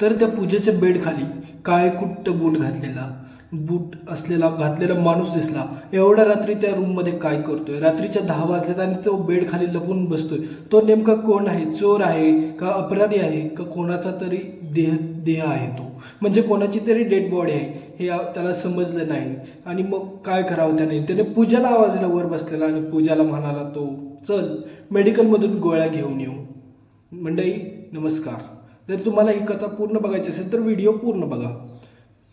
तर त्या पूजेच्या बेडखाली काय कुट्ट बूट घातलेला बूट असलेला घातलेला माणूस दिसला. एवढ्या रात्री त्या रूममध्ये काय करतोय? रात्रीच्या दहा वाजल्यात आणि तो बेडखाली लपून बसतोय. तो नेमका कोण आहे? चोर आहे का अपराधी आहे का कोणाचा तरी देह देह आहे तो? म्हणजे कोणाची तरी डेड बॉडी आहे हे त्याला समजलं नाही. आणि मग काय करावं त्याने? त्याने पूजाला आवाजला वर बसलेला आणि पूजाला म्हणाला तो चल मेडिकलमधून गोळ्या घेऊन येऊ. मंडई नमस्कार. जर तुम्हाला ही कथा पूर्ण बघायची असेल तर व्हिडिओ पूर्ण बघा.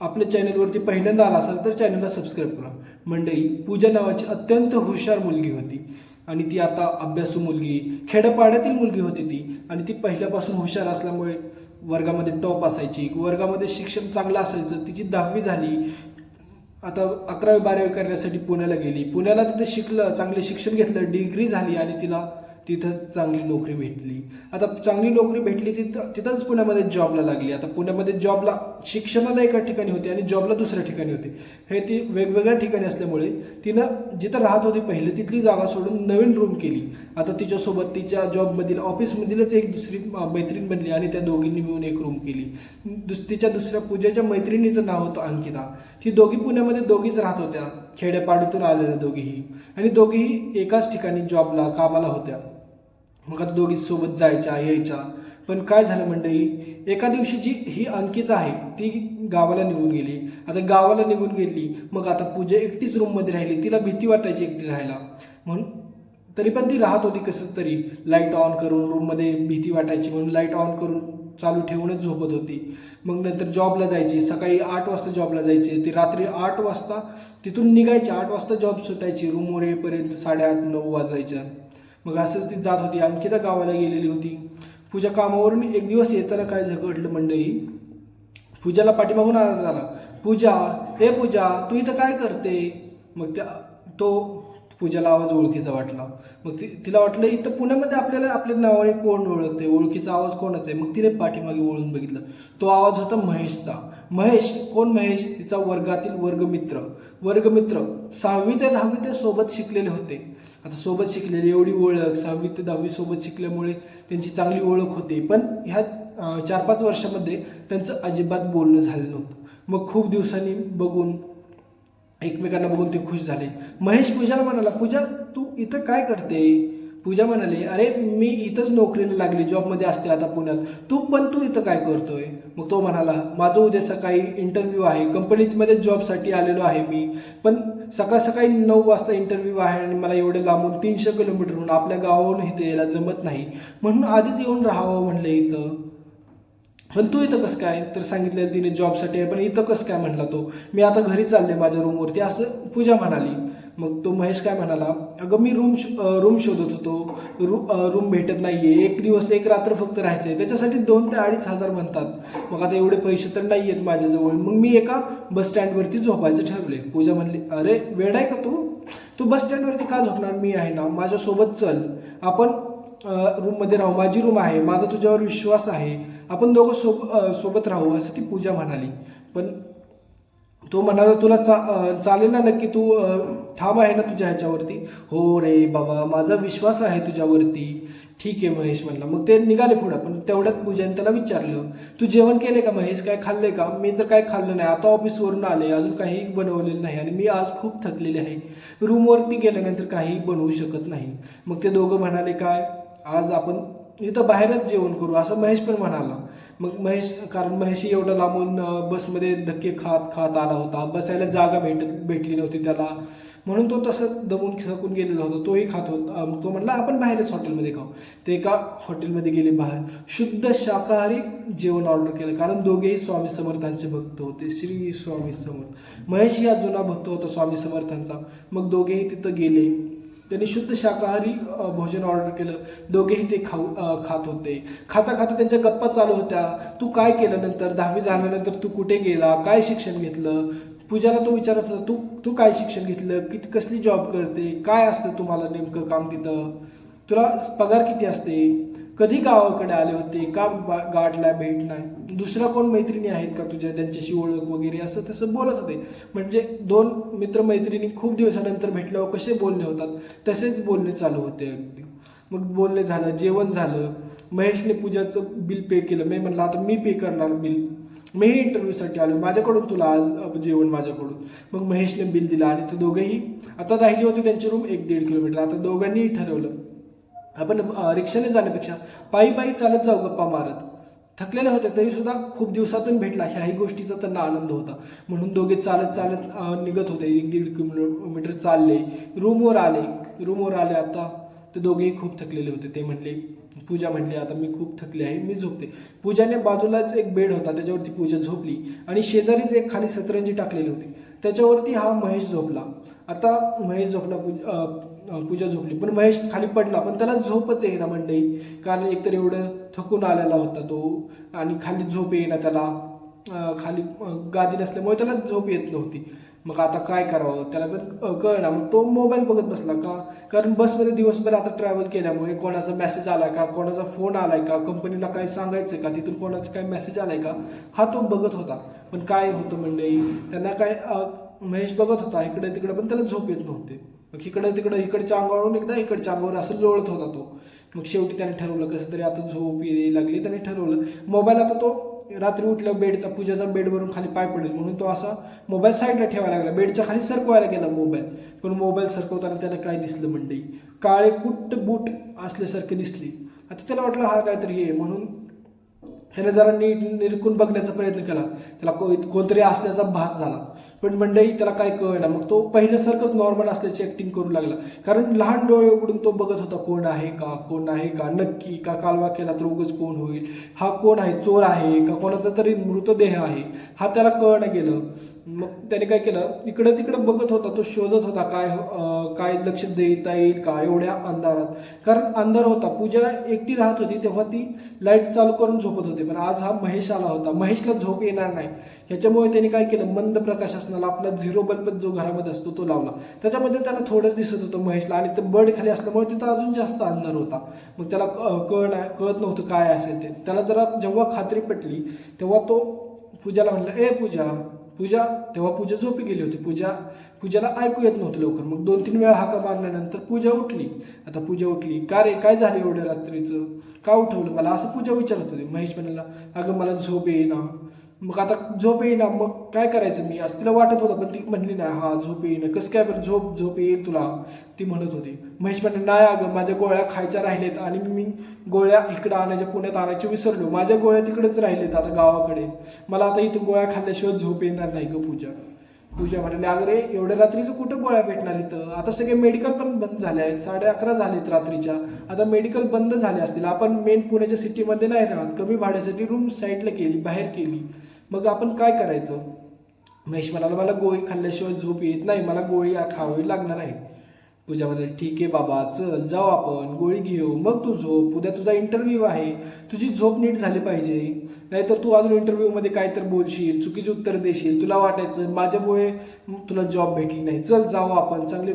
आपल्या चॅनलवरती पहिल्यांदा आला असाल तर चॅनलला सबस्क्राईब करा. मंडळी पूजा नावाची अत्यंत हुशार मुलगी होती. आणि ती आता अभ्यासू मुलगी खेड्यापाड्यातील मुलगी होती ती. आणि ती पहिल्यापासून हुशार असल्यामुळे वर्गामध्ये टॉप असायची. वर्गामध्ये शिक्षण चांगलं असायचं. तिची दहावी झाली. आता अकरावी बारावी करण्यासाठी पुण्याला गेली. पुण्याला तिथे शिकलं चांगले शिक्षण घेतलं डिग्री झाली आणि तिला तिथंच चांगली नोकरी भेटली. आता चांगली नोकरी भेटली तिथं तिथंच पुण्यामध्ये जॉबला लागली. आता पुण्यामध्ये जॉबला शिक्षणाला एका ठिकाणी होते आणि जॉबला दुसऱ्या ठिकाणी होते. हे ती वेगवेगळ्या ठिकाणी असल्यामुळे तिनं जिथं राहत होती पहिले तिथली जागा सोडून नवीन रूम केली. आता तिच्यासोबत तिच्या जॉबमधील ऑफिसमधीलच एक दुसरी मैत्रीण बनली आणि त्या दोघींनी मिळून एक रूम केली. दुस तिच्या दुसऱ्या पूजेच्या मैत्रिणीचं नाव होतं अंकिता. ती दोघी पुण्यामध्ये दोघीच राहत होत्या. खेड्यापाडीतून आलेल्या दोघीही. आणि दोघीही एकाच ठिकाणी जॉबला कामाला होत्या. मग आता दोघी सोबत जायच्या यायच्या. पण काय झालं मंडळी? एका दिवशी जी ही अंकिता आहे ती गावाला निघून गेली. आता गावाला निघून गेली मग आता पूजा एकटीच रूममध्ये राहिली. तिला भीती वाटायची एकटी राहायला. म्हणून तरी पण ती राहत होती कसं तरी. लाइट ऑन करून रूममध्ये भीती वाटायची म्हणून लाइट ऑन करून चालू ठेवूनच झोपत होती. मग नंतर जॉबला जायची. सकाळी आठ वाजता जॉबला जायची. ती रात्री आठ वाजता तिथून निघायची. आठ वाजता जॉब सुटायची. रूमवर येईपर्यंत साडेआठ नऊ वाजायच्या. मग असंच ती जात होती. अंकिता गावाला गेलेली होती. पूजा कामावरून एक दिवस येताना काय झगडलं मंडळी? पूजाला पाठीमागून आवाज आला. पूजा हे पूजा तू इथं काय करते? मग त्या तो पूजाला आवाज ओळखीचा वाटला. मग ती तिला वाटलं इथं पुण्यामध्ये आपल्याला आपल्या नावाने कोण ओळखते? ओळखीचा आवाज कोणाचा आहे? मग तिने पाठीमागे ओळून बघितलं. तो आवाज होता महेशचा. महेश कोण महेश? तिचा वर्गातील वर्गमित्र. वर्गमित्र सहावी ते दहावी ते सोबत शिकलेले होते. आता सोबत शिकलेली एवढी ओळख सहावी ते दहावी सोबत शिकल्यामुळे त्यांची चांगली ओळख होते. पण ह्या चार पाच वर्षामध्ये त्यांचं अजिबात बोलणं झालं नव्हतं. मग खूप दिवसांनी बघून एकमेकांना बघून ते खुश झाले. महेश पूजाला म्हणाला पूजा तू इथं काय करते? पूजा म्हणाली अरे मी इथंच नोकरीला लागली जॉबमध्ये असते आता पुण्यात. तू पण तू इथं काय करतोय? मग तो म्हणाला माझं उद्या सकाळी इंटरव्ह्यू आहे. कंपनीमध्ये जॉबसाठी आलेलो आहे मी. पण सकाळ सकाळी नऊ वाजता इंटरव्ह्यू आहे आणि मला एवढे लांबून तीनशे किलोमीटरहून आपल्या गावावरून इथे यायला जमत नाही. म्हणून आधीच येऊन राहावं म्हणलं इथं. पण तू इथं कसं काय? तर सांगितलं तिने जॉबसाठी आहे पण इथं कसं काय? म्हणला तो. मी आता घरी चालले माझ्या रूमवरती असं पूजा म्हणाली. मग तो महेश काय म्हणाला अगं मी रूम रूम शोधत होतो. रू रूम भेटत नाही आहे एक दिवस एक रात्र फक्त राहायचं आहे त्याच्यासाठी दोन ते अडीच हजार म्हणतात. मग आता एवढे पैसे तर नाही आहेत माझ्याजवळ. मग मी एका बस स्टँडवरती झोपायचं ठरवले पूजा म्हणली अरे वेड आहे का तू? तू बस स्टँडवरती का झोपणार? मी आहे ना. माझ्यासोबत चल. आपण रूममध्ये राहू. माझी रूम आहे. माझा तुझ्यावर विश्वास आहे. आपण दोघं सोब सोबत राहू असं ती पूजा म्हणाली. पण तो म्हणाला तुला चा चालेल ना नक्की? तू ठाम आहे ना तुझ्या ह्याच्यावरती? हो रे बाबा माझा विश्वास आहे तुझ्यावरती. ठीक आहे महेश म्हणला. मग ते निघाले पुढं. पण तेवढ्यात पूजाने त्याला विचारलं तू जेवण केले का महेश? काय खाल्ले का? मी तर काय खाल्लं नाही. आता ऑफिसवरून आले. अजून काही बनवलेलं नाही आणि मी आज खूप थकलेले आहे. रूमवरती गेल्यानंतर काही बनवू शकत नाही. मग ते दोघं म्हणाले काय? आज आपण इथं बाहेरच जेवण करू असं महेश पण म्हणाला. मग महेश कारण महेशही एवढं लांबून बसमध्ये धक्के खात खात आला होता. बसायला जागा भेटत भेटली नव्हती त्याला. म्हणून तो तसंच दमून थकून गेलेला होता. तोही खात होता. तो म्हटला आपण बाहेरच हॉटेलमध्ये खाऊ. ते एका हॉटेलमध्ये गेले बाहेर. शुद्ध शाकाहारी जेवण ऑर्डर केलं. कारण दोघेही स्वामी समर्थांचे भक्त होते. श्री स्वामी समर्थ. महेश हा जुना भक्त होता स्वामी समर्थांचा. मग दोघेही तिथं गेले. त्यांनी शुद्ध शाकाहारी भोजन ऑर्डर केलं. दोघेही ते खाऊ खात होते. खाता खाता त्यांच्या गप्पा चालू होत्या. तू काय केलं नंतर दहावी झाल्यानंतर तू कुठे गेला? काय शिक्षण घेतलं? पूजाला तो विचारत होता तू तू काय शिक्षण घेतलं? किती कसली जॉब करते? काय असतं तुम्हाला नेमकं काम तिथं? तुला पगार किती असते? कधी गावाकडे आले होते? का बा- गाठला भेट नाही? दुसरा कोण मैत्रिणी आहेत का तुझ्या? त्यांच्याशी ओळख वगैरे असं तसं बोलत होते. म्हणजे दोन मित्र मैत्रिणी खूप दिवसानंतर भेटल्यावर कसे बोलणे होतात? तसेच बोलणे चालू होते अगदी. मग बोलणे झालं जेवण झालं. महेशने पूजाचं बिल पे केलं. मी म्हणलं आता मी पे करणार बिल. मीही इंटरव्ह्यूसाठी आलो माझ्याकडून तुला आज जेवण माझ्याकडून. मग महेशने बिल दिलं आणि ते दोघेही आता राहिली होती त्यांची रूम एक दीड किलोमीटर. आता दोघांनीही ठरवलं. आपण रिक्षाने जाण्यापेक्षा पायी पायी चालत जाऊ गप्पा मारत. थकलेले होते तरी सुद्धा खूप दिवसातून भेटला. ह्याही गोष्टीचा त्यांना आनंद होता. म्हणून दोघे चालत चालत निघत होते. एक दीड किलोमीटर चालले. रूमवर आले. रूमवर आले आता. ते दोघेही खूप थकलेले होते. ते म्हणले पूजा म्हणली आता मी खूप थकले आहे. मी झोपते. पूजाने बाजूलाच एक बेड होता. त्याच्यावरती पूजा झोपली. आणि शेजारीच एक खाली सतरंजी टाकलेली होती. त्याच्यावरती हा महेश झोपला. आता महेश झोपला पूजा पूजा झोपली. पण महेश खाली पडला पण त्याला झोपच येईना मंडई कारण एकतर एवढं थकून आलेला होता तो आणि खाली झोप येईना त्याला. खाली गादी नसल्यामुळे त्याला झोप येत नव्हती. मग आता काय करावं? त्याला पण कळणार मग तो मोबाईल बघत बसला का? कारण बसमध्ये दिवसभर आता ट्रॅव्हल केल्यामुळे कोणाचा मेसेज आलाय का? कोणाचा फोन आलाय का? कंपनीला काय सांगायचं का? तिथून कोणाचा काय मेसेज आलाय का? हा तो बघत होता. पण काय होतं मंडळी? त्यांना काय महेश बघत होता. इकडे तिकडे पण त्याला झोप येत नव्हते. मग इकडे तिकडे इकडच्या अंगावरून एकदा इकडच्या अंगावर असं लोळत होता तो. मग शेवटी त्याने ठरवलं कसं तरी आता झोप यायला लागली त्याने ठरवलं. मोबाईल आता तो रात्री उठलं बेडचा पूजाचा बेडवरून खाली पाय पडेल. म्हणून तो असा मोबाईल साईडला ठेवायला लागला. बेडच्या खाली सरकवायला गेला मोबाईल पण मोबाईल सरकवताना त्याला काय दिसलं मंडई काळे कुट्ट बूट असल्यासारखे दिसले. आता त्याला वाटलं हा काहीतरी हे आहे. म्हणून ह्याने जरा नीट निरकून बघण्याचा प्रयत्न केला. त्याला को- कोणतरी असल्याचा भास झाला. पण मंडई त्याला काय कळेना. मग तो पहिल्यासारखंच नॉर्मल असल्याची ऍक्टिंग करू लागला. कारण लहान डोळे उघडून तो बघत होता कोण आहे का कोण आहे का नक्की का कालवा केला तर उगच कोण होईल? हा कोण आहे? चोर आहे का? कोणाचा तरी मृतदेह आहे? हा त्याला कळणं गेलं. मग त्याने काय केलं? इकडं तिकडं बघत होता तो शोधत होता काय हो, काय लक्ष देता येईल का एवढ्या अंधारात? कारण अंधार होता. पूजा एकटी राहत होती तेव्हा ती लाइट चालू करून झोपत होती. पण आज हा महेश आला होता. महेशला झोप येणार नाही. ह्याच्यामुळे त्याने काय केलं? मंद प्रकाश असणारा आपला झिरो बल्ब जो घरामध्ये असतो तो लावला. त्याच्यामध्ये त्याला थोडंच दिसत होतं महेशला आणि ते बर्ड खाली असल्यामुळे तिथं अजून जास्त अंधार होता. मग त्याला कळ कळत नव्हतं काय असेल ते. त्याला जरा जेव्हा खात्री पटली तेव्हा तो पूजाला म्हणला ए पूजा पूजा. तेव्हा पूजा झोपी गेली होती. पूजा पूजाला ऐकू येत नव्हतं लवकर. मग दोन तीन वेळा हाका मारल्यानंतर पूजा उठली. आता पूजा उठली. का रे काय झालं एवढ्या रात्रीचं? का उठवलं? मला असं पूजा विचारत होती. महेश म्हणाला अगं मला झोप येईना. मग आता झोप येईना मग काय करायचं? मी असं तिला वाटत होतं पण ती म्हणली नाही हा झोप येईना. कसं काय बरं झोप झोप येईल तुला? ती म्हणत होती. महेश म्हणे नाही अगं माझ्या गोळ्या खायच्या राहिलेत आणि मी गोळ्या इकडं आणायच्या पुण्यात आणायच्या विसरलो. माझ्या गोळ्या तिकडेच राहिलेत आता गावाकडे. मला आता इथं गोळ्या खाल्ल्याशिवाय झोप येणार नाही ग पूजा. पूजा म्हणाले अरे एवढ्या रात्रीचं कुठं गोळ्या भेटणार इथं? आता सगळे मेडिकल पण बंद झाले आहेत. साडे अकरा झालेत रात्रीच्या. आता मेडिकल बंद झाले असतील. आपण मेन पुण्याच्या सिटीमध्ये नाही राहत. कमी भाड्यासाठी रूम साईडला केली बाहेर केली. मग आपण काय करायचं? महेश म्हणाला मला गोळी खाल्ल्याशिवाय झोप येत नाही. मला गोळी खावी लागणार आहे. पूजा म्हणाली ठीक आहे बाबा चल जाऊ आपण गोळी घेऊ मग तू झोप उद्या तुझा इंटरव्ह्यू आहे तुझी झोप नीट झाली पाहिजे. नाहीतर तू अजून इंटरव्ह्यूमध्ये काय तर बोलशील चुकीची उत्तर देशील तुला वाटायचं माझ्यामुळे तुला जॉब भेटली नाही. चल जाऊ आपण चांगले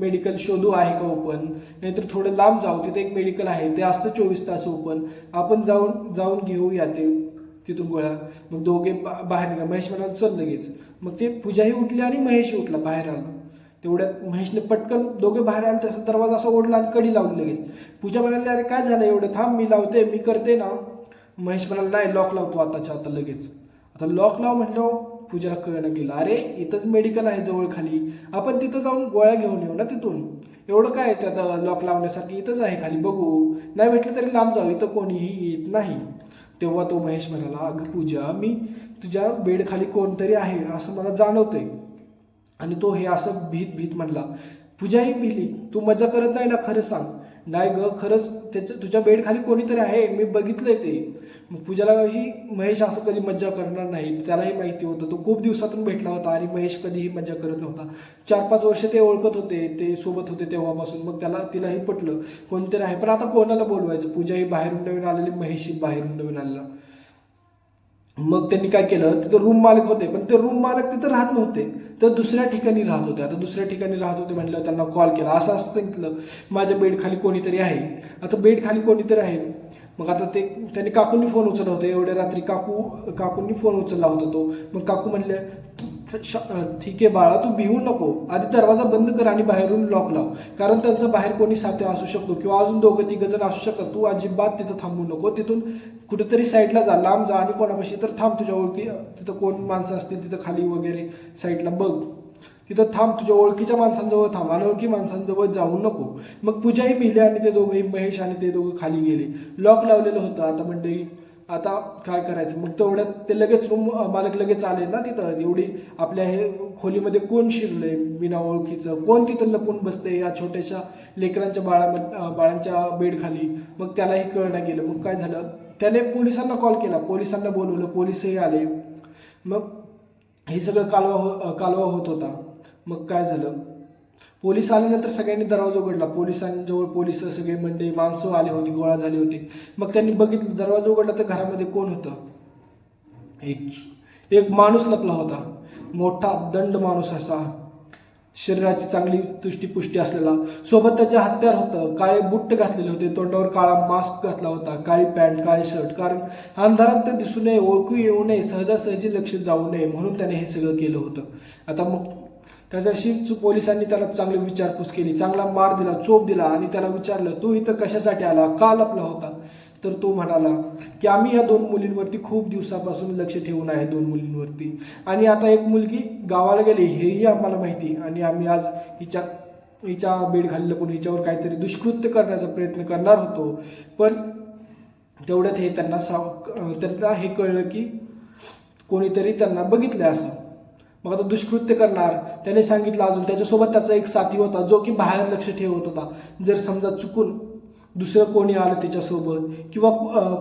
मेडिकल शोधू आहे का ओपन नाहीतर थोडं लांब जाऊ तिथे एक मेडिकल आहे ते असतं चोवीस तास ओपन आपण जाऊन जाऊन घेऊया ते तिथून गोळ्या मग दोघे बा- बाहेर निघा. महेश म्हणाला चल लगेच. मग ते पूजाही उठली आणि महेशही उठला बाहेर आला. तेवढ्यात महेशने पटकन दोघे बाहेर आले तसं दरवाजा असा ओढला आणि कडी लावली लगेच. पूजा म्हणाली अरे काय झालं एवढं? थांब मी लावते मी करते ना. महेश म्हणाला नाही लॉक लावतो आताच्या आता लगेच. आता लॉक लाव म्हटलं पूजाला कळणं गेलं अरे इथंच मेडिकल आहे जवळ खाली. आपण तिथं जाऊन गोळ्या घेऊन येऊ ना तिथून. एवढं काय आहे त्यात लॉक लावण्यासाठी इथंच आहे खाली बघू. नाही भेटलं तरी लांब जाऊ इथं कोणीही येत नाही. तेव्हा तो महेश म्हणाला अगं पूजा मी तुझ्या बेड खाली कोणतरी आहे असं मला जाणवतंय. आणि तो हे असं भीत भीत म्हणला पूजाही भिली तू मजा करत नाही ना खरं सांग. नाही ग खरंच त्याच्या तुझ्या बेडखाली कोणीतरी आहे मी बघितलंय ते. मग पूजाला ही महेश असं कधी मज्जा करणार नाही त्यालाही माहिती होतं तो खूप दिवसातून भेटला होता आणि महेश कधीही मज्जा करत नव्हता. चार पाच वर्ष ते ओळखत होते ते सोबत होते तेव्हापासून मग त्याला तिलाही पटलं कोणतरी आहे. पण आता कोणाला बोलवायचं? पूजाही बाहेरून नवीन आलेली महेशही बाहेरून नवीन आलेला. मग त्यांनी काय केलं? तिथं रूम मालक होते पण ते रूम मालक तिथं राहत नव्हते. तर दुसऱ्या ठिकाणी राहत होते. आता दुसऱ्या ठिकाणी राहत होते म्हटलं त्यांना कॉल केला. असं असं सांगितलं माझ्या बेड खाली कोणीतरी आहे. आता बेड खाली कोणीतरी आहे. मग आता ते त्यांनी काकूंनी फोन उचलला होता. एवढ्या रात्री काकू काकूंनी फोन उचलला होता तो. मग काकू म्हणले "श- ठीक आहे बाळा तू भिवू नको. आधी दरवाजा बंद कर आणि बाहेरून लॉक लाव. कारण त्यांचं बाहेर कोणी साथी असू शकतो किंवा अजून दोघं तिघ जण असू शकतात. तू अजिबात तिथं थांबू नको. तिथून कुठेतरी साईडला जा. लांब जा आणि कोणापाशी तर थांब तुझ्या ओळखी. तिथं कोण माणसं असतील तिथं खाली वगैरे साईडला बघ. तिथं थांब तुझ्या ओळखीच्या माणसांजवळ थांब अनोळखी माणसांजवळ जाऊ नको. मग पूजाही मिले आणि ते दोघंही महेश आणि ते दोघं खाली गेले. लॉक लावलेलं होतं. आता मंडळी आता काय करायचं? मग तेवढ्यात ते लगेच रूम मालक लगेच आले ना तिथं. एवढी आपल्या हे खोलीमध्ये कोण शिरलंय? बिना ओळखीचं. कोण तिथं लपून बसतंय या छोट्याशा लेकरांच्या बाळामध्ये बाळांच्या बेडखाली? मग त्यालाही कळणं गेलं. मग काय झालं? त्याने पोलिसांना कॉल केला. पोलिसांना बोलवलं. पोलिसही आले. मग हे सगळं कालवा हो कालवा होत होता. मग काय झालं? पोलीस आल्यानंतर सगळ्यांनी दरवाजा उघडला. पोलिसांजवळ पोलीस सगळे मंडळी माणसं आली होती गोळा झाली होती. मग त्यांनी बघितलं दरवाजा उघडला तर घरामध्ये कोण होतं? एक एक माणूस लपला होता. मोठा दंड माणूस असा. शरीराची चांगली तुष्टीपुष्टी असलेला. सोबत त्याचे हत्यार होतं. काळे बुट्ट घातलेले होते. तोंडावर काळा मास्क घातला होता. काळी पॅन्ट काळे शर्ट. कारण अंधारात ते दिसू नये ओळखू येऊ नये सहजासहजी लक्ष जाऊ नये म्हणून त्याने हे सगळं केलं होतं. आता मग त्याच्याशी पोलिसांनी त्याला चांगली विचारपूस केली चांगला मार दिला चोप दिला आणि त्याला विचारलं तो इथं कशासाठी आला? का लपला होता? तर तो म्हणाला की आम्ही या दोन मुलींवरती खूप दिवसापासून लक्ष ठेवून आहे दोन मुलींवरती. आणि आता एक मुलगी गावाला गेली हेही आम्हाला माहिती आणि आम्ही आज हिच्या हिच्या बेड घाललं पण हिच्यावर काहीतरी दुष्कृत्य करण्याचा प्रयत्न करणार होतो. पण तेवढ्यात हे त्यांना साव त्यांना हे कळलं की कोणीतरी त्यांना बघितलं असं. मग आता दुष्कृत्य करणार. त्याने सांगितलं अजून त्याच्यासोबत त्याचा एक साथी होता जो की बाहेर लक्ष ठेवत होता. जर समजा चुकून दुसरं कोणी आलं त्याच्यासोबत किंवा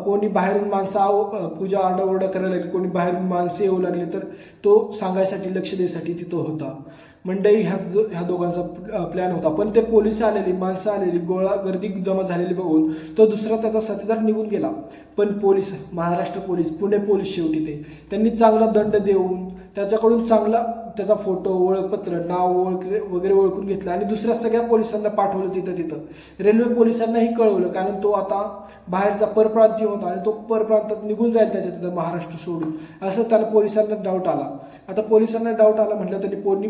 कोणी बाहेरून माणसं आव पूजा आरडाओरडा करायला लागली कोणी बाहेरून माणसं येऊ लागले तर तो सांगायसाठी लक्ष द्यायसाठी तिथं होता. मंडई ह्या दो- ह्या दोघांचा प्लॅन होता. पण ते पोलीस आलेली माणसं आलेली गोळा गर्दी जमा झालेली बघून तो दुसरा त्याचा साथीदार निघून गेला. पण police Maharashtra police Pune police शेवटी ते. त्यांनी चांगला दंड देऊन त्याच्याकडून चांगला त्याचा फोटो ओळखपत्र नाव ओळख वगैरे ओळखून घेतलं. आणि दुसऱ्या सगळ्या पोलिसांना पाठवलं तिथं तिथं. रेल्वे पोलिसांनाही कळवलं कारण तो आता बाहेरचा परप्रांतीय होता आणि तो परप्रांतात निघून जाईल त्याच्या तिथं महाराष्ट्र सोडून. असं त्याला पोलिसांना डाऊट आला. आता पोलिसांना डाऊट आला म्हटलं त्यांनी पोनी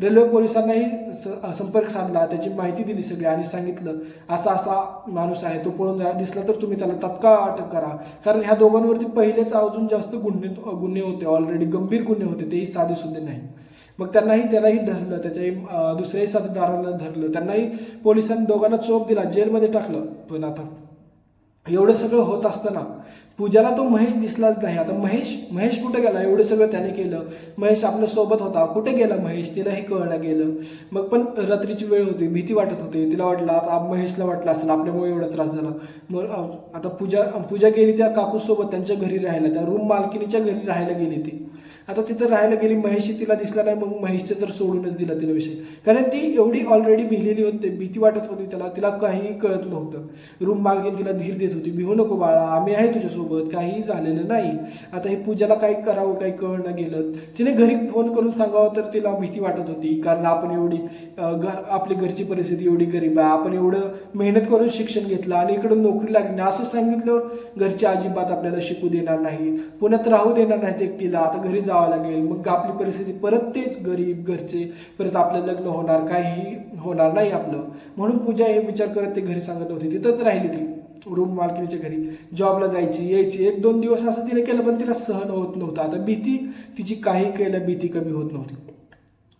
रेल्वे पोलिसांनाही स- संपर्क साधला त्याची माहिती दिली सगळी आणि सांगितलं. असा असा माणूस आहे तो पळून जा दिसला तर तुम्ही त्याला तत्काळ अटक करा. कारण ह्या दोघांवरती पहिलेच अजून जास्त गुन्हे गुन्हे होते ऑलरेडी गंभीर गुन्हे होते तेही साधे सुद्धे नाही. मग त्यांनाही त्यालाही धरलं त्याच्याही दुसऱ्याही साथीदाराला धरलं. त्यांनाही पोलिसांनी दोघांना चोप दिला जेलमध्ये टाकलं. पण आता एवढं सगळं होत असताना पूजाला तो महेश दिसलाच नाही. आता महेश महेश कुठे गेला? एवढं सगळं त्याने केलं. महेश आपल्यासोबत होता. कुठे गेला महेश? तिला हे कळणं गेलं. मग पण रात्रीची वेळ होती. भीती वाटत होती. तिला वाटलं आता महेशला वाटलं असेल. आपल्यामुळे एवढा त्रास झाला. मग आता पूजा पूजा गेली त्या काकूसोबत त्यांच्या घरी राहायला. त्या रूम मालकिनीच्या घरी राहायला गेली ती. आता तिथं राहायला गेली महेशची तिला दिसला नाही मग महेशचं तर सोडूनच दिला तिला विषय. कारण ती एवढी ऑलरेडी भिलेली होती भीती वाटत होती त्याला तिला काहीही कळत नव्हतं. रूम मालकीन तिला धीर देत होती भिवू नको बाळा आम्ही आहे तुझ्यासोबत काहीही झालेलं नाही. आता हे पूजाला काही करावं काही कळणं गेलं. तिने घरी फोन करून सांगावं तर तिला भीती वाटत होती कारण आपण एवढी घर आपली घरची परिस्थिती एवढी गरीब आहे आपण एवढं मेहनत करून शिक्षण घेतलं आणि इकडं नोकरी लागली असं सांगितल्यावर घरचे अजिबात आपल्याला शिकू देणार नाही. पुण्यात राहू देणार नाहीत एकटीला आता घरी जावं लागेल. मग आपली परिस्थिती परत तेच गरीब घरचे परत आपलं लग्न होणार काही होणार नाही आपलं. म्हणून पूजा हे विचार करत ते घरी सांगत होती. तिथंच राहिली ती रूम मालकीच्या घरी. जॉबला जायची यायची. एक दोन दिवस असं तिने केलं पण तिला सहन होत नव्हतं. आता भीती तिची काही केलं भीती कमी होत नव्हती.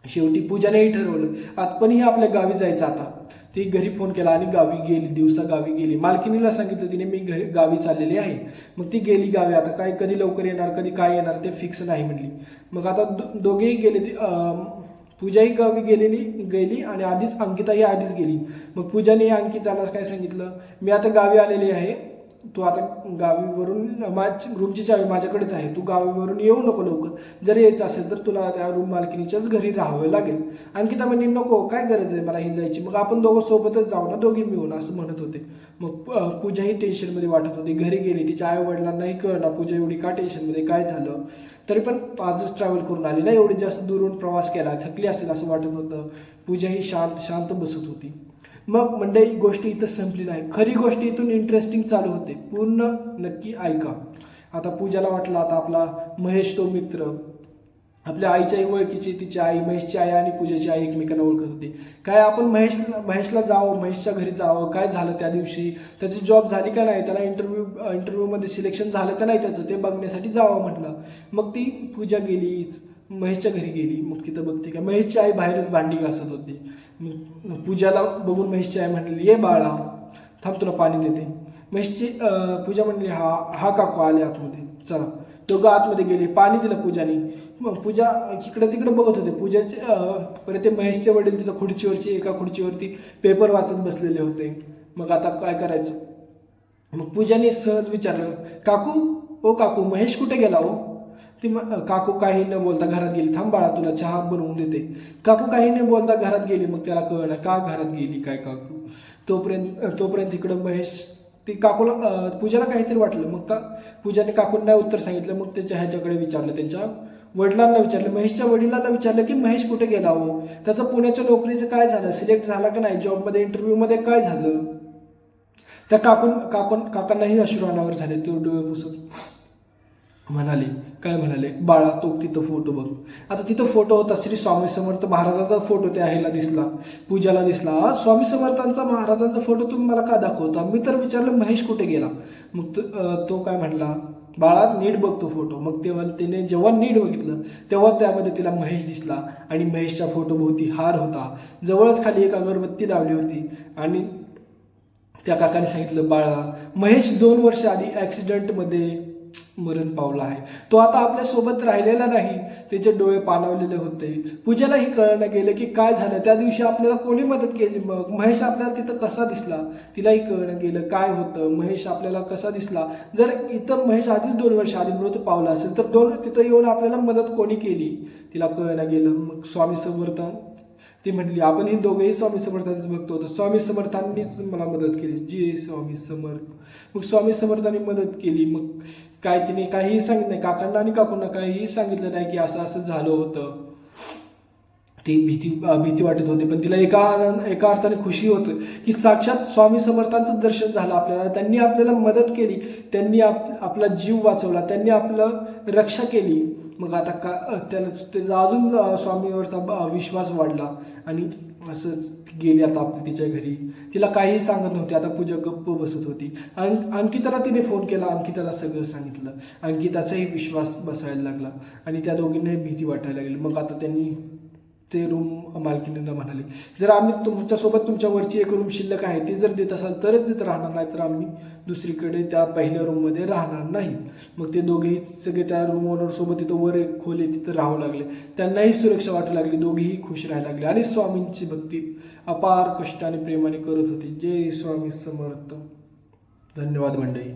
शेवटी पूजानेही ठरवलं आता पण ही आपल्या गावी जायचं आता. ती घरी फोन केला आणि गावी गेली दिवसा गावी गेली. मालकिनीला सांगितलं तिने मी घरी गावी चाललेली आहे. मग ती गेली गावी. आता काय कधी लवकर येणार कधी काय येणार ते फिक्स नाही म्हटली मग आता दो- दोघेही गेले ती पूजाही गावी गेलेली गेली आणि आधीच अंकिताही आधीच गेली. मग पूजाने अंकिताला काय सांगितलं मी आता गावी आलेली आहे. तू आता गावीवरून माझ रूमची चावी माझ्याकडेच आहे. तू गावीवरून येऊ नको लवकर. जर यायचं असेल तर तुला त्या रूम मालकिनीच्याच घरी राहावं लागेल. अंकिता म्हणे नको काय गरज आहे? मला ही जायची. मग आपण दोघं सोबतच जाऊ ना दोघी मिळून असं म्हणत होते. मग पूजाही टेन्शनमध्ये वाटत होती. घरी गेली तिच्या आई वडिलांनाही कळणार पूजा एवढी का टेन्शनमध्ये काय झालं? तरी पण आजच ट्रॅव्हल करून आली ना एवढी जास्त दूरून प्रवास केला थकली असेल असं वाटत होतं. पूजाही शांत शांत बसत होती. मग मंडळी गोष्ट इथं संपली नाही. खरी गोष्ट इथून इंटरेस्टिंग चालू होते. पूर्ण नक्की ऐका. आता पूजाला वाटलं आता आपला महेश तो मित्र. आपल्या आईच्याही ओळखीची तिची आई महेशची आई आणि पूजेची आई एकमेकांना ओळखत होती. काय आपण महेश महेशला जावं महेशच्या घरी जावं काय झालं त्या दिवशी? त्याची जॉब झाली का नाही? त्याला इंटरव्ह्यू इंटरव्ह्यूमध्ये सिलेक्शन झालं का नाही त्याचं? ते बघण्यासाठी जावं म्हटलं. मग ती पूजा गेलीच. महेशच्या घरी गेली. मग तिथं बघते का महेशची आई बाहेरच भांडी घासत होती. मग पूजाला बघून महेशची आई म्हणली ये बाळा थांब तुला पाणी देते. महेशची पूजा म्हणली हा हा काकू आले आतमध्ये. चला. दोघं आतमध्ये गेले. पाणी दिलं पूजाने. मग पूजा इकडे तिकडे बघत होते. पूजाचे परत ते महेशचे वडील तिथं खुर्चीवरची एका खुर्चीवरती पेपर वाचत बसलेले होते. मग आता काय करायचं? मग पूजाने सहज विचारलं काकू ओ काकू महेश कुठे गेला हो? ती काकू काही न बोलता घरात गेली. थांब बाळा तुला चहा बनवून देते. काकू काही न बोलता घरात गेली. मग त्याला कळलं का घरात गेली काय काकू? तोपर्यंत तोपर्यंत इकडं महेश ती काकूला पूजाला काहीतरी वाटलं. मग का पूजाने काकूंना उत्तर सांगितलं. मग त्याच्या ह्याच्याकडे विचारलं. त्यांच्या वडिलांना विचारलं. महेशच्या वडिलांना विचारलं की महेश कुठे गेला हो? त्याचं पुण्याच्या नोकरीचं काय झालं? सिलेक्ट झाला का नाही? जॉबमध्ये इंटरव्ह्यूमध्ये काय झालं? त्या काकून काकून काकांनाही अश्रू अनावर झाले. तो डोळे पुसत म्हणाले काय म्हणाले? बाळा तो तिथं फोटो बघ. आता तिथं फोटो होता श्री स्वामी समर्थ महाराजांचा फोटो त्या ह्याला दिसला पूजाला दिसला. स्वामी समर्थांचा महाराजांचा फोटो तुम्ही मला का दाखवता? मी तर विचारलं महेश कुठे गेला? मग तो तो काय म्हणला बाळा नीट बघतो फोटो मग तेव्हा तिने जेव्हा नीट बघितलं तेव्हा त्यामध्ये तिला महेश दिसला आणि महेशच्या फोटोभोवती हार होता. जवळच खाली एक अगरबत्ती लावली होती आणि त्या काकाने सांगितलं बाळा महेश दोन वर्ष आधी ॲक्सिडेंटमध्ये मरण पावला आहे. तो आता आपल्यासोबत राहिलेला नाही. त्याचे डोळे पाणवलेले होते. पूजेलाही कळणं गेलं की काय झालं. त्या दिवशी आपल्याला कोणी मदत केली? मग महेश आपल्याला तिथं कसा दिसला? तिलाही कळणं गेलं काय होतं? महेश आपल्याला कसा दिसला? जर इथं महेश आधीच दोन वर्ष आधी मृत पावला असेल तर दोन तिथं येऊन आपल्याला मदत कोणी केली? तिला कळणं गेलं. मग स्वामी समर्थन ती म्हटली आपण हे दोघेही स्वामी समर्थांचं बघतो. तर स्वामी समर्थांनीच मला मदत केली. जी स्वामी समर्थ. मग स्वामी समर्थांनी मदत केली. मग काय तिने काहीही सांगितलं नाही. काकांना आणि काकूंना काहीही सांगितलं नाही की असं असं झालं होतं. ती भीती भीती वाटत होती. पण तिला एका एका अर्थाने खुशी होतं की साक्षात स्वामी समर्थांचं दर्शन झालं. आपल्याला त्यांनी आपल्याला मदत केली. त्यांनी आप आपला जीव वाचवला. त्यांनी आपलं रक्षा केली. मग आता का त्याला त्याचा अजून स्वामीवरचा ब- विश्वास वाढला. आणि असंच गेली आता आपली तिच्या घरी. तिला काहीही सांगत नव्हती. आता पूजा गप्प बसत होती. अं अंकिताला तिने फोन केला. अंकिताला सगळं सांगितलं. अंकिताचाही विश्वास बसायला लागला. आणि त्या दोघींनाही भीती वाटायला लागली. मग आता त्यांनी ते रूम मालकीणीला म्हणाले जर आम्ही तुमच्यासोबत तुमच्यावरची एक रूम शिल्लक आहे ती जर देत असाल तरच देत राहणार नाही तर आम्ही दुसरीकडे त्या पहिल्या रूममध्ये राहणार नाही. मग ते दोघेही सगळे त्या रूम ओनरसोबत तिथं वर एक खोले तिथं राहावं लागले. त्यांनाही सुरक्षा वाटू लागली दोघेही खुश राहायला लागले आणि स्वामींची भक्ती अपार कष्टाने प्रेमाने करत होती. जय स्वामी समर्थ. धन्यवाद मंडळी.